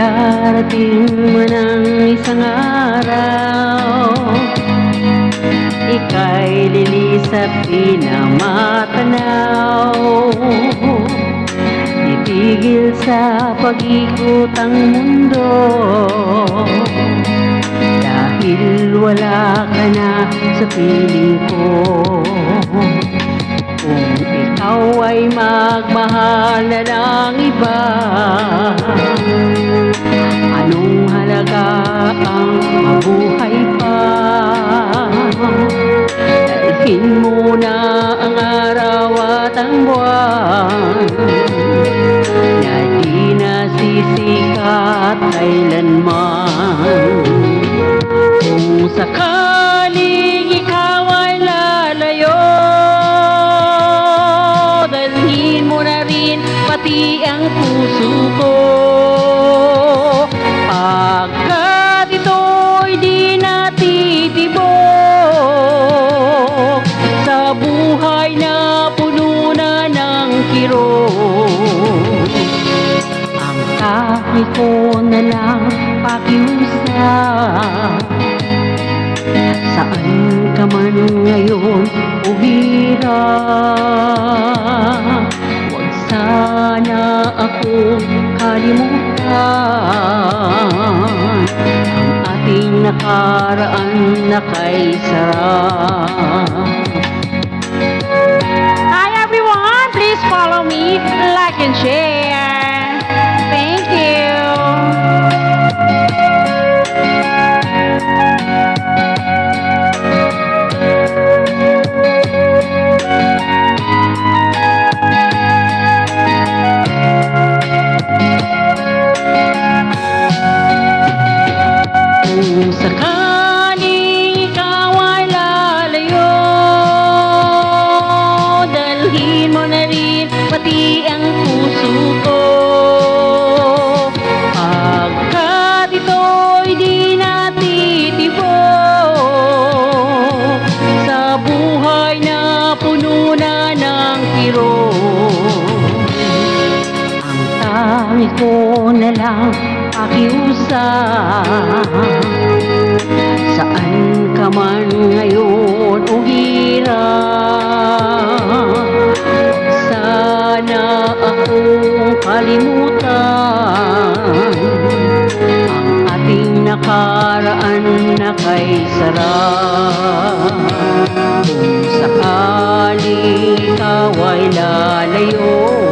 Darating man ang isang araw Ika'y lilis at pinamatanaw Titigil sa pag-ikot ang mundo Dahil wala ka na sa piling ko. Kung ikaw ay magmahal na ng iba mabuhay pa? Dalhin mo na ang araw at ang buwan. Na di nasisikat kailanman. Kung sakaling ikaw ay lalayo Dalhin mo na rin pati ang puso ko pakiusap Saan ka man Huwag sana ako kalimutan Ang ating nakaraan na kay Kung sakaling ikaw ay lalayo. Dalhin mo na rin pati ang puso ko. Pagkat ito'y di natitibok Sa buhay na puno na ng kirot ang tangis ko na lang pakiusap akong kalimutan Ang ating nakaraan na kay sarap Kung sakali ikaw ay lalayo